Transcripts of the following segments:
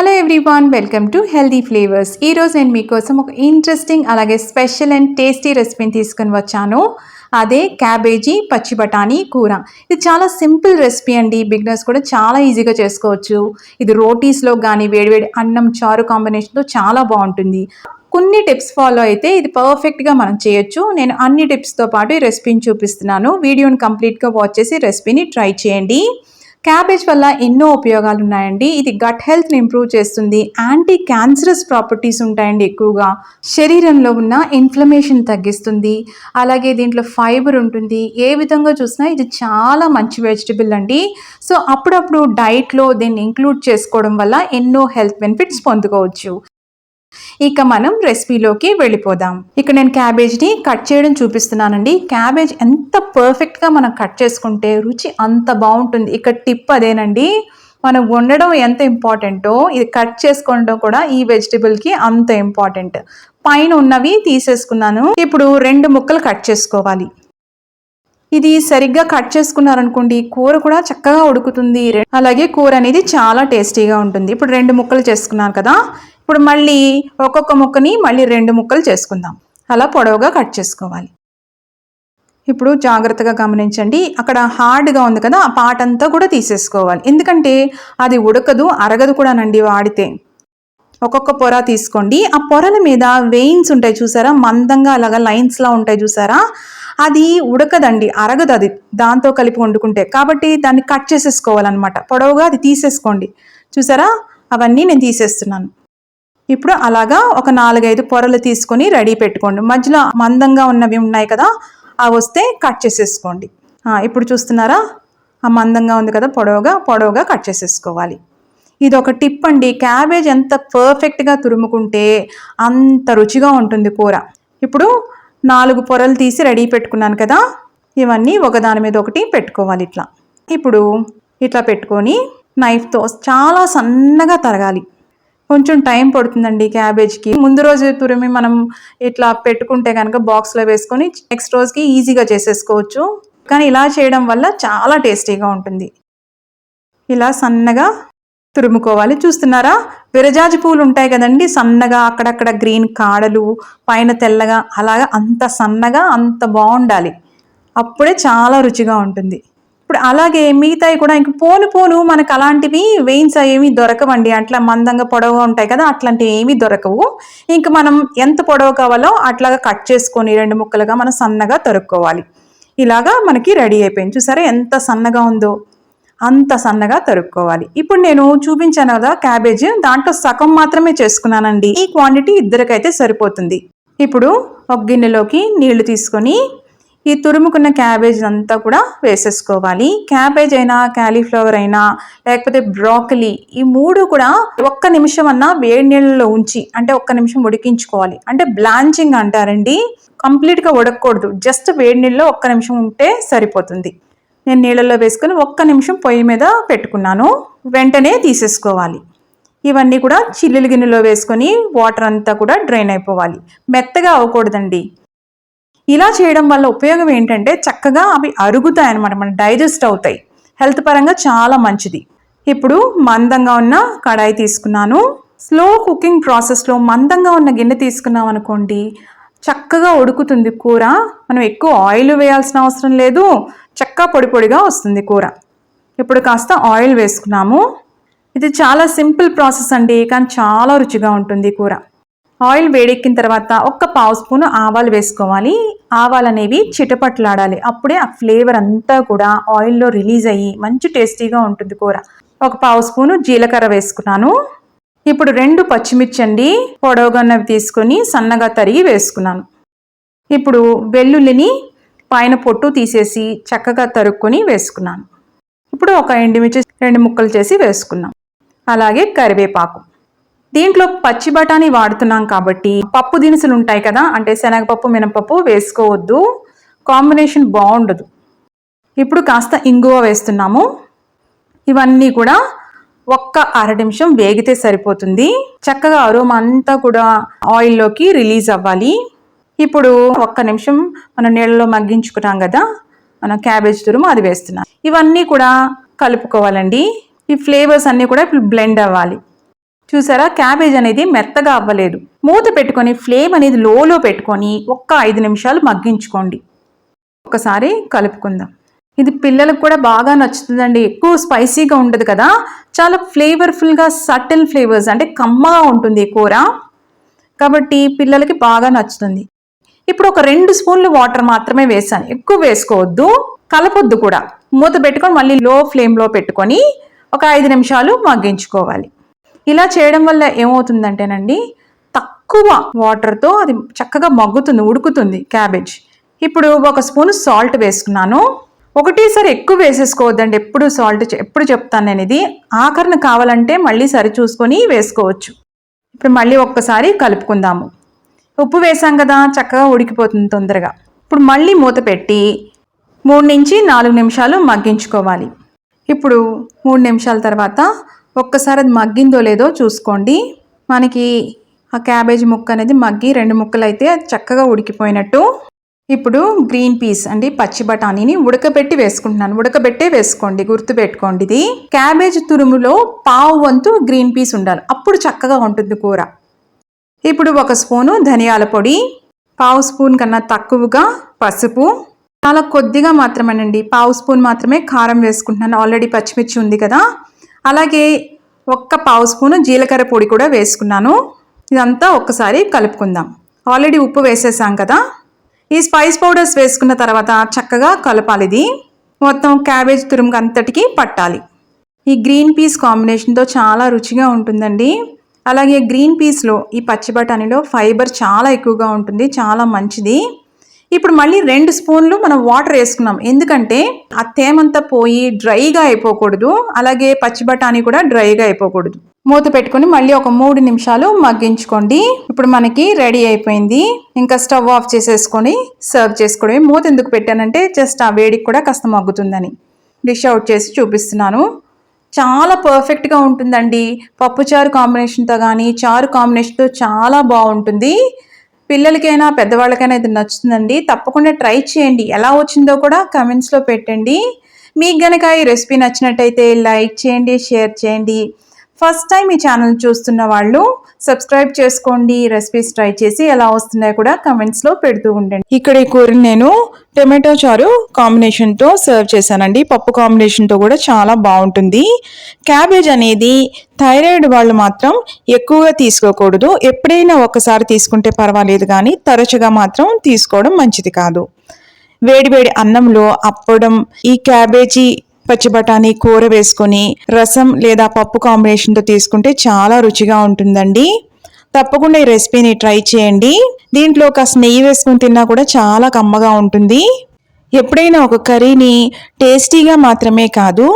Hello everyone welcome to healthy flavours ఈరోజు నేను మీకోసం ఒక ఇంట్రెస్టింగ్ అలాగే స్పెషల్ అండ్ టేస్టీ రెసిపీని తీసుకొని వచ్చాను. అదే క్యాబేజీ పచ్చి బఠానీ కూర. ఇది చాలా సింపుల్ రెసిపీ అండి. బిగినర్స్ కూడా చాలా ఈజీగా చేసుకోవచ్చు. ఇది రోటీస్లో కానీ వేడివేడి అన్నం చారు కాంబినేషన్తో చాలా బాగుంటుంది. కొన్ని టిప్స్ ఫాలో అయితే ఇది పర్ఫెక్ట్గా మనం చేయొచ్చు. నేను అన్ని టిప్స్తో పాటు ఈ రెసిపీని చూపిస్తున్నాను. వీడియోని కంప్లీట్గా వాచ్ చేసి రెసిపీని ట్రై చేయండి. క్యాబేజ్ వల్ల ఎన్నో ఉపయోగాలు ఉన్నాయండి ఇది గట్ హెల్త్ని ఇంప్రూవ్ చేస్తుంది. యాంటీ క్యాన్సరస్ ప్రాపర్టీస్ ఉంటాయండి ఎక్కువగా. శరీరంలో ఉన్న ఇన్ఫ్లమేషన్ తగ్గిస్తుంది. అలాగే దీంట్లో ఫైబర్ ఉంటుంది. ఏ విధంగా చూసినా ఇది చాలా మంచి వెజిటబుల్ అండి. సో అప్పుడప్పుడు డైట్లో దీన్ని ఇంక్లూడ్ చేసుకోవడం వల్ల ఎన్నో హెల్త్ బెనిఫిట్స్ పొందుకోవచ్చు. ఇక మనం రెసిపీలోకి వెళ్ళిపోదాం. ఇక నేను క్యాబేజ్ని కట్ చేయడం చూపిస్తున్నానండి. క్యాబేజ్ ఎంత పర్ఫెక్ట్గా మనం కట్ చేసుకుంటే రుచి అంత బాగుంటుంది. ఇక టిప్ అదేనండి. మనం వండడం ఎంత ఇంపార్టెంటో ఇది కట్ చేసుకోవడం కూడా ఈ వెజిటబుల్కి అంత ఇంపార్టెంట్. పైన ఉన్నవి తీసేసుకున్నాను. ఇప్పుడు రెండు ముక్కలు కట్ చేసుకోవాలి. ఇది సరిగ్గా కట్ చేసుకున్నారనుకోండి కూర కూడా చక్కగా ఉడుకుతుంది. అలాగే కూర అనేది చాలా టేస్టీగా ఉంటుంది. ఇప్పుడు రెండు ముక్కలు చేసుకున్నాను కదా ఇప్పుడు మళ్ళీ ఒక్కొక్క ముక్కని మళ్ళీ రెండు ముక్కలు చేసుకుందాం. అలా పొడవుగా కట్ చేసుకోవాలి. ఇప్పుడు జాగ్రత్తగా గమనించండి అక్కడ హార్డ్గా ఉంది కదా ఆ పాట అంతా కూడా తీసేసుకోవాలి. ఎందుకంటే అది ఉడకదు అరగదు కూడానండి వాడితే. ఒక్కొక్క పొర తీసుకోండి. ఆ పొరల మీద వెయిన్స్ ఉంటాయి చూసారా? మందంగా అలాగా లైన్స్లా ఉంటాయి చూసారా? అది ఉడకదండి అరగదు అది దాంతో కలిపి వండుకుంటే. కాబట్టి దాన్ని కట్ చేసేసుకోవాలన్నమాట. పొడవుగా అది తీసేసుకోండి. చూసారా? అవన్నీ నేను తీసేస్తున్నాను. ఇప్పుడు అలాగా ఒక నాలుగైదు పొరలు తీసుకొని రెడీ పెట్టుకోండి. మధ్యలో మందంగా ఉన్నవి ఉన్నాయి కదా? అవి వస్తే కట్ చేసేసుకోండి. ఇప్పుడు చూస్తున్నారా? ఆ మందంగా ఉంది కదా? పొడవుగా పొడవుగా కట్ చేసేసుకోవాలి. ఇది ఒక టిప్ అండి. క్యాబేజ్ ఎంత పర్ఫెక్ట్గా తురుముకుంటే అంత రుచిగా ఉంటుంది కూర. ఇప్పుడు నాలుగు పొరలు తీసి రెడీ పెట్టుకున్నాను కదా ఇవన్నీ ఒకదాని మీద ఒకటి పెట్టుకోవాలి ఇట్లా. ఇప్పుడు ఇట్లా పెట్టుకొని నైఫ్తో చాలా సన్నగా తరగాలి. కొంచెం టైం పడుతుందండి క్యాబేజ్కి. ముందు రోజు తురిమి మనం ఇట్లా పెట్టుకుంటే కనుక బాక్స్లో వేసుకొని నెక్స్ట్ రోజుకి ఈజీగా చేసేసుకోవచ్చు. కానీ ఇలా చేయడం వల్ల చాలా టేస్టీగా ఉంటుంది. ఇలా సన్నగా తురుముకోవాలి. చూస్తున్నారా? విరజాజి పూలు ఉంటాయి కదండి. సన్నగా అక్కడక్కడ గ్రీన్ కాడలు పైన తెల్లగా అలాగా అంత సన్నగా అంత బాగుండాలి. అప్పుడే చాలా రుచిగా ఉంటుంది. ఇప్పుడు అలాగే మిగతాయి కూడా ఇంక పోను పోను మనకు అలాంటివి వెయిన్స్ ఏమి దొరకవండి. అట్లా మందంగా పొడవుగా ఉంటాయి కదా అట్లాంటివి ఏమీ దొరకవు. ఇంక మనం ఎంత పొడవు కావాలో అట్లాగా కట్ చేసుకొని రెండు ముక్కలుగా మనం సన్నగా తరుక్కోవాలి. ఇలాగా మనకి రెడీ అయిపోయింది. చూసారా ఎంత సన్నగా ఉందో? అంత సన్నగా తరుక్కోవాలి. ఇప్పుడు నేను చూపించాను కదా క్యాబేజ్. దాంట్లో సగం మాత్రమే చేసుకున్నానండి. ఈ క్వాంటిటీ ఇద్దరికైతే సరిపోతుంది. ఇప్పుడు ఒక గిన్నెలోకి నీళ్ళు తీసుకొని ఈ తురుముకున్న క్యాబేజ్ అంతా కూడా వేసేసుకోవాలి. క్యాబేజ్ అయినా క్యాలీఫ్లవర్ అయినా లేకపోతే బ్రాకలీ ఈ మూడు కూడా ఒక్క నిమిషం అన్నా వేడి నీళ్ళలో ఉంచి అంటే ఒక్క నిమిషం ఉడికించుకోవాలి. అంటే బ్లాంచింగ్ అంటారండి. కంప్లీట్గా ఉడకకూడదు. జస్ట్ వేడి నీళ్ళలో ఒక్క నిమిషం ఉంటే సరిపోతుంది. నేను నీళ్ళల్లో వేసుకొని ఒక్క నిమిషం పొయ్యి మీద పెట్టుకున్నాను. వెంటనే తీసేసుకోవాలి. ఇవన్నీ కూడా చిల్లులు గిన్నెలో వేసుకొని వాటర్ అంతా కూడా డ్రైన్ అయిపోవాలి. మెత్తగా అవ్వకూడదండి. ఇలా చేయడం వల్ల ఉపయోగం ఏంటంటే చక్కగా అవి అరుగుతాయి అనమాట మన డైజెస్ట్ అవుతాయి. హెల్త్ పరంగా చాలా మంచిది. ఇప్పుడు మందంగా ఉన్న కడాయి తీసుకున్నాను. స్లో కుకింగ్ ప్రాసెస్లో మందంగా ఉన్న గిన్నె తీసుకున్నాం అనుకోండి చక్కగా ఉడుకుతుంది కూర. మనం ఎక్కువ ఆయిల్ వేయాల్సిన అవసరం లేదు. చక్క పొడి పొడిగా వస్తుంది కూర. ఇప్పుడు కాస్త ఆయిల్ వేసుకున్నాము. ఇది చాలా సింపుల్ ప్రాసెస్ అండి కానీ చాలా రుచిగా ఉంటుంది కూర. ఆయిల్ వేడెక్కిన తర్వాత ఒక్క పావు స్పూన్ ఆవాలు వేసుకోవాలి. ఆవాలు అనేవి చిటపట్లాడాలి. అప్పుడే ఆ ఫ్లేవర్ అంతా కూడా ఆయిల్లో రిలీజ్ అయ్యి మంచి టేస్టీగా ఉంటుంది కూర. ఒక పావు స్పూను జీలకర్ర వేసుకున్నాను. ఇప్పుడు రెండు పచ్చిమిర్చి అండి పొడవుగన్నవి తీసుకొని సన్నగా తరిగి వేసుకున్నాను. ఇప్పుడు వెల్లుల్లిని పైన పొట్టు తీసేసి చక్కగా తరుక్కొని వేసుకున్నాను. ఇప్పుడు ఒక ఎండుమిర్చి రెండు ముక్కలు చేసి వేసుకున్నాం. అలాగే కరివేపాకు. దీంట్లో పచ్చి బఠానీ వాడుతున్నాం కాబట్టి పప్పు దినుసులు ఉంటాయి కదా అంటే శనగపప్పు మినపప్పు వేసుకోవద్దు. కాంబినేషన్ బాగుండదు. ఇప్పుడు కాస్త ఇంగువ వేస్తున్నాము. ఇవన్నీ కూడా ఒక్క అర నిమిషం వేగితే సరిపోతుంది. చక్కగా అరోమా అంతా కూడా ఆయిల్లోకి రిలీజ్ అవ్వాలి. ఇప్పుడు ఒక్క నిమిషం మనం నీళ్ళలో మగ్గించుకున్నాం కదా మనం క్యాబేజ్ తురుము అది వేస్తున్నాం. ఇవన్నీ కూడా కలుపుకోవాలండి. ఈ ఫ్లేవర్స్ అన్నీ కూడా ఇప్పుడు బ్లెండ్ అవ్వాలి. చూసారా? క్యాబేజ్ అనేది మెత్తగా అవ్వలేదు. మూత పెట్టుకొని ఫ్లేమ్ అనేది లోలో పెట్టుకొని ఒక్క ఐదు నిమిషాలు మగ్గించుకోండి. ఒకసారి కలుపుకుందాం. ఇది పిల్లలకు కూడా బాగా నచ్చుతుందండి. ఎక్కువ స్పైసీగా ఉండదు కదా. చాలా ఫ్లేవర్ఫుల్గా సటిల్ ఫ్లేవర్స్ అంటే కమ్మగా ఉంటుంది కూర. కాబట్టి పిల్లలకి బాగా నచ్చుతుంది. ఇప్పుడు ఒక రెండు స్పూన్లు వాటర్ మాత్రమే వేసాను. ఎక్కువ వేసుకోవద్దు. కలపొద్దు కూడా. మూత పెట్టుకొని మళ్ళీ లో ఫ్లేమ్లో పెట్టుకొని ఒక ఐదు నిమిషాలు మగ్గించుకోవాలి. ఇలా చేయడం వల్ల ఏమవుతుందంటేనండి తక్కువ వాటర్తో అది చక్కగా మగ్గుతుంది ఉడుకుతుంది క్యాబేజ్. ఇప్పుడు ఒక స్పూన్ సాల్ట్ వేసుకున్నాను. ఒకటేసారి ఎక్కువ వేసేసుకోవద్దండి. ఎప్పుడు సాల్ట్ ఎప్పుడు చెప్తాను నేను ఇది ఆఖరణ కావాలంటే మళ్ళీ సరి చూసుకొని వేసుకోవచ్చు. ఇప్పుడు మళ్ళీ ఒక్కసారి కలుపుకుందాము. ఉప్పు వేసాం కదా చక్కగా ఉడికిపోతుంది తొందరగా. ఇప్పుడు మళ్ళీ మూత పెట్టి మూడు నుంచి నాలుగు నిమిషాలు మగ్గించుకోవాలి. ఇప్పుడు మూడు నిమిషాల తర్వాత ఒక్కసారి అది మగ్గిందో లేదో చూసుకోండి. మనకి ఆ క్యాబేజ్ ముక్క అనేది మగ్గి రెండు ముక్కలు అయితే చక్కగా ఉడికిపోయినట్టు. ఇప్పుడు గ్రీన్ పీస్ అండి పచ్చి బఠానీని ఉడకబెట్టి వేసుకుంటున్నాను. ఉడకబెట్టే వేసుకోండి గుర్తుపెట్టుకోండి ఇది. క్యాబేజ్ తురుములో పావు వంతు గ్రీన్ పీస్ ఉండాలి. అప్పుడు చక్కగా ఉంటుంది కూర. ఇప్పుడు ఒక స్పూను ధనియాల పొడి పావు స్పూన్ కన్నా తక్కువగా పసుపు. చాలా కొద్దిగా మాత్రమేనండి. పావు స్పూన్ మాత్రమే కారం వేసుకుంటున్నాను. ఆల్రెడీ పచ్చిమిర్చి ఉంది కదా. అలాగే ఒక్క పావు స్పూను జీలకర్ర పొడి కూడా వేసుకున్నాను. ఇదంతా ఒక్కసారి కలుపుకుందాం. ఆల్రెడీ ఉప్పు వేసేసాం కదా. ఈ స్పైస్ పౌడర్స్ వేసుకున్న తర్వాత చక్కగా కలపాలి ఇది. మొత్తం క్యాబేజ్ తురుముకు అంతటికి పట్టాలి. ఈ గ్రీన్ పీస్ కాంబినేషన్తో చాలా రుచిగా ఉంటుందండి. అలాగే గ్రీన్ పీస్లో ఈ పచ్చి బఠానీలో ఫైబర్ చాలా ఎక్కువగా ఉంటుంది చాలా మంచిది. ఇప్పుడు మళ్ళీ రెండు స్పూన్లు మనం వాటర్ వేసుకున్నాం. ఎందుకంటే ఆ తేమంతా పోయి డ్రైగా అయిపోకూడదు అలాగే పచ్చి బఠానీ కూడా డ్రైగా అయిపోకూడదు. మూత పెట్టుకొని మళ్ళీ ఒక మూడు నిమిషాలు మగ్గించుకోండి. ఇప్పుడు మనకి రెడీ అయిపోయింది. ఇంకా స్టవ్ ఆఫ్ చేసేసుకొని సర్వ్ చేసుకోవడమే. మూత ఎందుకు పెట్టానంటే జస్ట్ ఆ వేడికి కూడా కాస్త మగ్గుతుందని. డిష్ అవుట్ చేసి చూపిస్తున్నాను. చాలా పర్ఫెక్ట్గా ఉంటుందండి. పప్పుచారు కాంబినేషన్తో కానీ చారు కాంబినేషన్తో చాలా బాగుంటుంది. పిల్లలకైనా పెద్దవాళ్ళకైనా ఇది నచ్చుతుందండి. తప్పకుండా ట్రై చేయండి. ఎలా వచ్చిందో కూడా కమెంట్స్లో పెట్టండి. మీకు గనక ఈ రెసిపీ నచ్చినట్టయితే లైక్ చేయండి షేర్ చేయండి. ఫస్ట్ టైం ఈ ఛానల్ చూస్తున్న వాళ్ళు సబ్స్క్రైబ్ చేసుకోండి రెసిపీస్ ట్రై చేసి ఎలా వస్తున్నాయో కూడా కమెంట్స్లో పెడుతూ ఉండండి. ఇక్కడ ఈ కూరని నేను టొమాటో చారు కాంబినేషన్తో సర్వ్ చేశానండి. పప్పు కాంబినేషన్తో కూడా చాలా బాగుంటుంది. క్యాబేజ్ అనేది థైరాయిడ్ వాళ్ళు మాత్రం ఎక్కువగా తీసుకోకూడదు. ఎప్పుడైనా ఒకసారి తీసుకుంటే పర్వాలేదు కానీ తరచుగా మాత్రం తీసుకోవడం మంచిది కాదు. వేడివేడి అన్నంలో అప్పడం ఈ క్యాబేజీ పచ్చి బఠానీ కూర వేసుకొని రసం లేదా పప్పు కాంబినేషన్తో తీసుకుంటే చాలా రుచిగా ఉంటుందండి. తప్పకుండా ఈ రెసిపీని ట్రై చేయండి. దీంట్లో కాస్త నెయ్యి వేసుకుని తిన్నా కూడా చాలా కమ్మగా ఉంటుంది. ఎప్పుడైనా ఒక కర్రీని టేస్టీగా మాత్రమే కాదు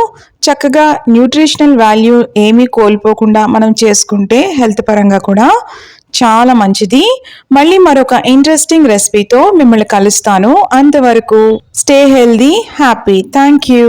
చక్కగా న్యూట్రిషనల్ వాల్యూ ఏమీ కోల్పోకుండా మనం చేసుకుంటే హెల్త్ పరంగా కూడా చాలా మంచిది. మళ్ళీ మరొక ఇంట్రెస్టింగ్ రెసిపీతో మిమ్మల్ని కలుస్తాను. అంతవరకు stay healthy happy. Thank you.